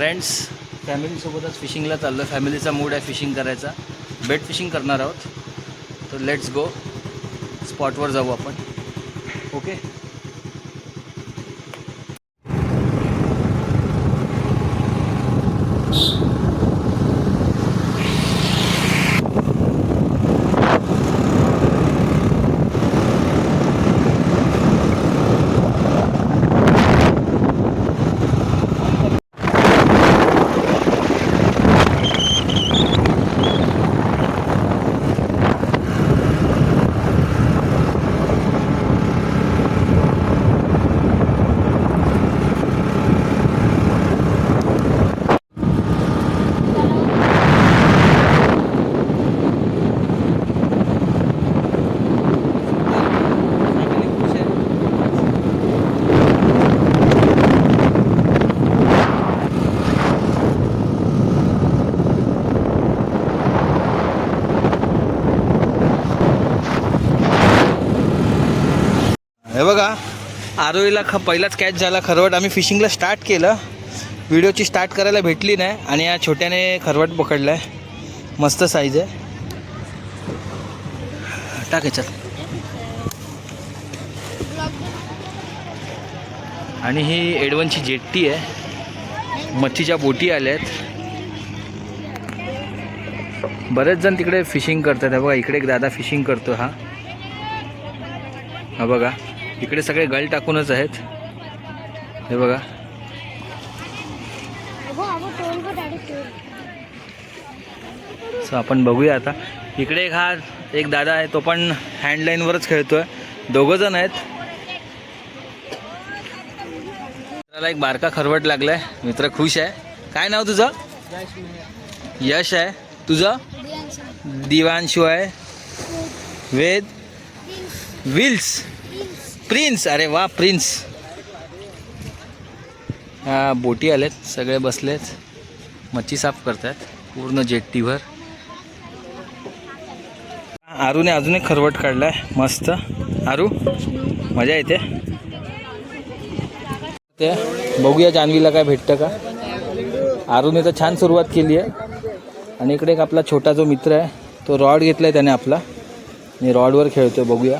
Friends फॅमिलीसोबतच फिशिंगला चाललो आहे फॅमिलीचा मूड आहे फिशिंग करायचा. बेट फिशिंग करणार आहोत. तर लेट्स गो स्पॉटवर जाऊ आपण. ओके हे बघा आरोईला ख पहिलाच कॅच झाला खरवट. आम्ही फिशिंगला स्टार्ट केलं. व्हिडिओची स्टार्ट करायला भेटली नाही. आणि या छोट्याने खरवट पकडला आहे मस्त साईज आहे. टाक याच्यात. आणि ही एडवनची जेट्टी आहे. मच्छीच्या बोटी आल्या आहेत बरेच जण तिकडे फिशिंग करतात. हे बघा इकडे एक दादा फिशिंग करतो हा. हा बघा. इकडे सगळे गळ टाकूनच आहेत. हे बघा. सो आपण बघूया आता. इकडे एक हा एक दादा आहे तो पण हँडलाईनवरच खेळतोय. दोघं जण आहेत. त्याला एक बारका खरवट लागलाय. मित्र खुश आहे. काय नाव तुझं? यश आहे. तुझं? दिवांशू आहे. वेद? विल्स. प्रिन्स अरे वा प्रिन्स हा बोटी आलेत सगळे बसलेत. मच्छी साफ करतात पूर्ण जेट्टीवर आरूने अजून एक खरवट काढलाय मस्त. आरू मजा येते. ते बघूया जान्हवीला काय भेटतं का. आरूने तर छान सुरुवात केली आहे. आणि इकडे एक आपला छोटा जो मित्र आहे तो रॉड घेतला आहे त्याने आपला. आणि रॉडवर खेळतो बघूया.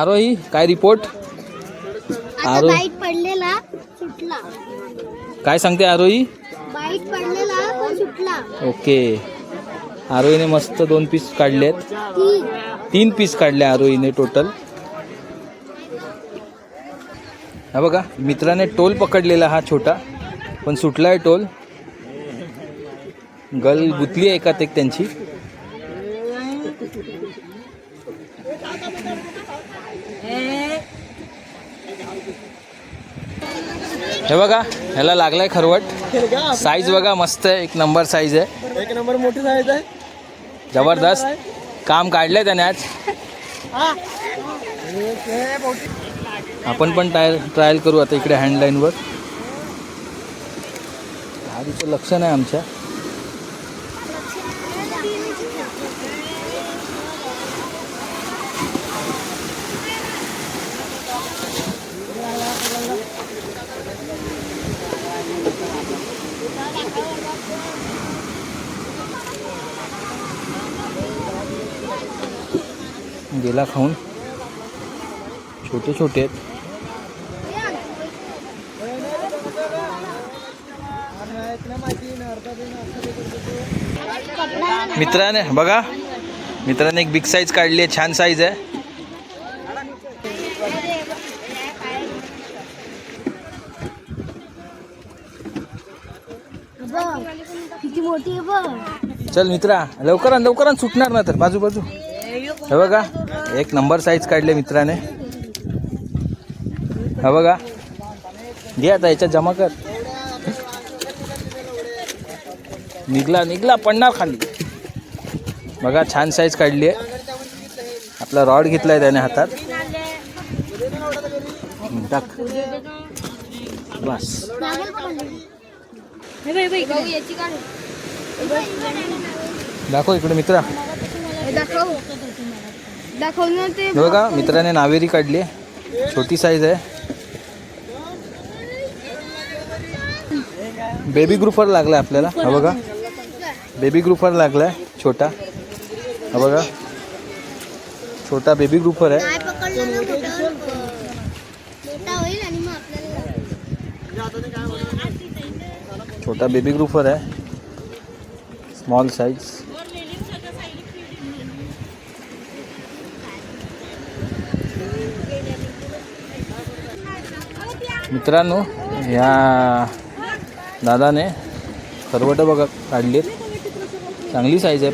आरोही काय रिपोर्ट आरो- बाईट पडलेला सुटला. काय सांगते आरोही? बाईट पडलेला पण सुटला. ओके. आरोहीने मस्त दोन पीस काढलेत. तीन. पीस काढले आरोहीने टोटल हा बघा मित्राने टोल पकडलेला हा छोटा पण सुटलाय टोल. गल गुतली आहे एकात एक त्यांची. हे बघा ह्याला लागलाय खरवट. साईज बघा मस्त आहे. एक नंबर साईज आहे. एक नंबर मोठी साईज आहे. जबरदस्त. काम काढलंय त्याने आज. आपण पण ट्रायल ट्रायल करू आता इकडे हँडलाईनवर आधीचं लक्ष नाही आमच्या. गेला खाऊन. छोटे छोटे आहेत. मित्राने बघा. मित्राने एक बिग साईज काढली आहे छान साईज आहे. किती मोठी चल मित्रा लवकर लवकर सुटणार ना तर. बाजू बाजू. हे बघा. एक नंबर साईज काढले मित्राने. हा बघा. घे आता याच्यात जमा कर. निघला निघला पडणार खाली. बघा छान साईज काढली आहे. आपला रॉड घेतलाय त्याने हातात. टाक. बस. दाखव इकडे मित्रा. बघा मित्राने नावेरी काढली छोटी साईज आहे. बेबी ग्रुपर लागलाय आपल्याला. हा बघा. बेबी ग्रुपर लागलाय छोटा. हा बघा. छोटा बेबी ग्रुपर आहे. छोटा बेबी ग्रुपवर आहे. स्मॉल साईज मित्रांनो ह्या दादाने खरवटं बघा काढलीत. चांगली साईज आहे.